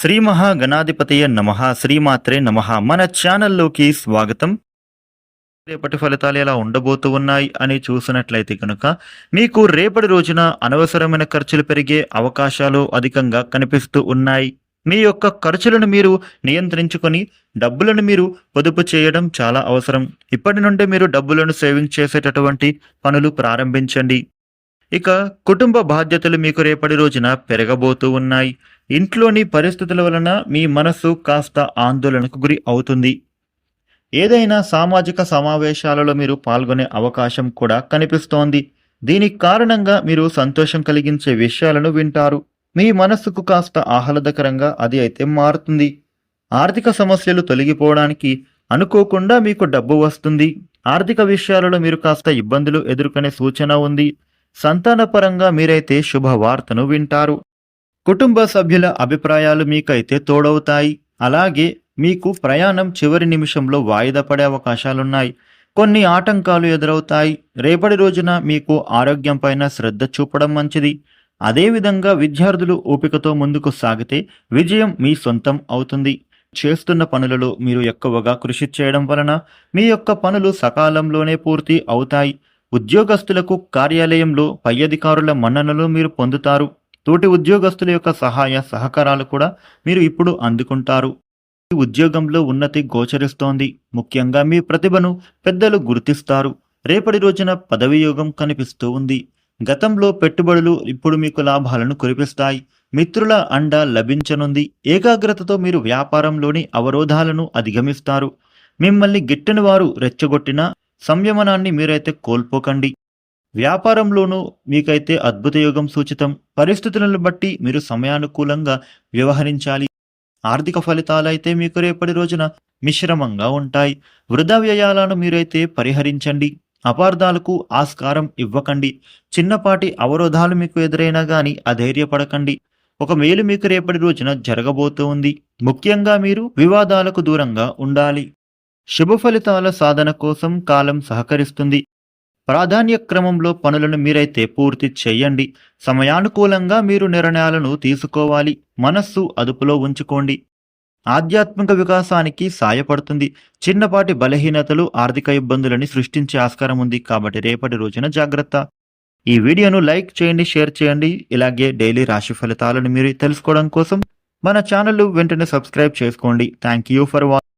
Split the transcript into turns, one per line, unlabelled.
శ్రీ మహాగణాధిపతయ నమ శ్రీమాత్రే నమ. మన ఛానల్లోకి స్వాగతం. రేపటి ఫలితాలు ఎలా ఉండబోతూ ఉన్నాయి అని చూసినట్లయితే కనుక మీకు రేపటి రోజున అనవసరమైన ఖర్చులు పెరిగే అవకాశాలు అధికంగా కనిపిస్తూ ఉన్నాయి. మీ యొక్క ఖర్చులను మీరు నియంత్రించుకొని డబ్బులను మీరు పొదుపు చేయడం చాలా అవసరం. ఇప్పటి నుండే మీరు డబ్బులను సేవింగ్ చేసేటటువంటి పనులు ప్రారంభించండి. ఇక కుటుంబ బాధ్యతలు మీకు రేపటి రోజున పెరగబోతూ ఉన్నాయి. ఇంట్లోని పరిస్థితుల వలన మీ మనస్సు కాస్త ఆందోళనకు గురి అవుతుంది. ఏదైనా సామాజిక సమావేశాలలో మీరు పాల్గొనే అవకాశం కూడా కనిపిస్తోంది. దీనికి కారణంగా మీరు సంతోషం కలిగించే విషయాలను వింటారు. మీ మనస్సుకు కాస్త ఆహ్లాదకరంగా అది అయితే మారుతుంది. ఆర్థిక సమస్యలు తొలగిపోవడానికి అనుకోకుండా మీకు డబ్బు వస్తుంది. ఆర్థిక విషయాలలో మీరు కాస్త ఇబ్బందులు ఎదుర్కొనే సూచన ఉంది. సంతానపరంగా మీరైతే శుభవార్తను వింటారు. కుటుంబ సభ్యుల అభిప్రాయాలు మీకైతే తోడవుతాయి. అలాగే మీకు ప్రయాణం చివరి నిమిషంలో వాయిదా పడే అవకాశాలున్నాయి. కొన్ని ఆటంకాలు ఎదురవుతాయి. రేపటి రోజున మీకు ఆరోగ్యం పైన శ్రద్ధ చూపడం మంచిది. అదేవిధంగా విద్యార్థులు ఓపికతో ముందుకు సాగితే విజయం మీ సొంతం అవుతుంది. చేస్తున్న పనులలో మీరు ఎక్కువగా కృషి చేయడం వలన మీ యొక్క పనులు సకాలంలోనే పూర్తి అవుతాయి. ఉద్యోగస్తులకు కార్యాలయంలో పై అధికారుల మన్ననలు మీరు పొందుతారు. తోటి ఉద్యోగస్తుల యొక్క సహాయ సహకారాలు కూడా మీరు ఇప్పుడు అందుకుంటారు. ఈ ఉద్యోగంలో ఉన్నతి గోచరిస్తోంది. ముఖ్యంగా మీ ప్రతిభను పెద్దలు గుర్తిస్తారు. రేపటి రోజున పదవియోగం కనిపిస్తూ ఉంది. గతంలో పెట్టుబడులు ఇప్పుడు మీకు లాభాలను కురిపిస్తాయి. మిత్రుల అండ లభించనుంది. ఏకాగ్రతతో మీరు వ్యాపారంలోని అవరోధాలను అధిగమిస్తారు. మిమ్మల్ని గిట్టని వారు రెచ్చగొట్టిన సంయమనాన్ని మీరైతే కోల్పోకండి. వ్యాపారంలోనూ మీకైతే అద్భుత యోగం సూచితం. పరిస్థితులను బట్టి మీరు సమయానుకూలంగా వ్యవహరించాలి. ఆర్థిక ఫలితాలైతే మీకు రేపటి రోజున మిశ్రమంగా ఉంటాయి. వృధా వ్యయాలను మీరైతే పరిహరించండి. అపార్థాలకు ఆస్కారం ఇవ్వకండి. చిన్నపాటి అవరోధాలు మీకు ఎదురైనా గాని అధైర్యపడకండి. ఒక మేలు మీకు రేపటి రోజున జరగబోతోంది. ముఖ్యంగా మీరు వివాదాలకు దూరంగా ఉండాలి. శుభ ఫలితాల సాధన కోసం కాలం సహకరిస్తుంది. ప్రాధాన్య క్రమంలో పనులను మీరైతే పూర్తి చేయండి. సమయానుకూలంగా మీరు నిర్ణయాలను తీసుకోవాలి. మనస్సు అదుపులో ఉంచుకోండి. ఆధ్యాత్మిక వికాసానికి సాయపడుతుంది. చిన్నపాటి బలహీనతలు ఆర్థిక ఇబ్బందులని సృష్టించే ఆస్కారం ఉంది కాబట్టి రేపటి రోజున జాగ్రత్త. ఈ వీడియోను లైక్ చేయండి షేర్ చేయండి. ఇలాగే డైలీ రాశి ఫలితాలను మీరు తెలుసుకోవడం కోసం మన ఛానల్ వెంటనే సబ్స్క్రైబ్ చేసుకోండి. Thank you for watching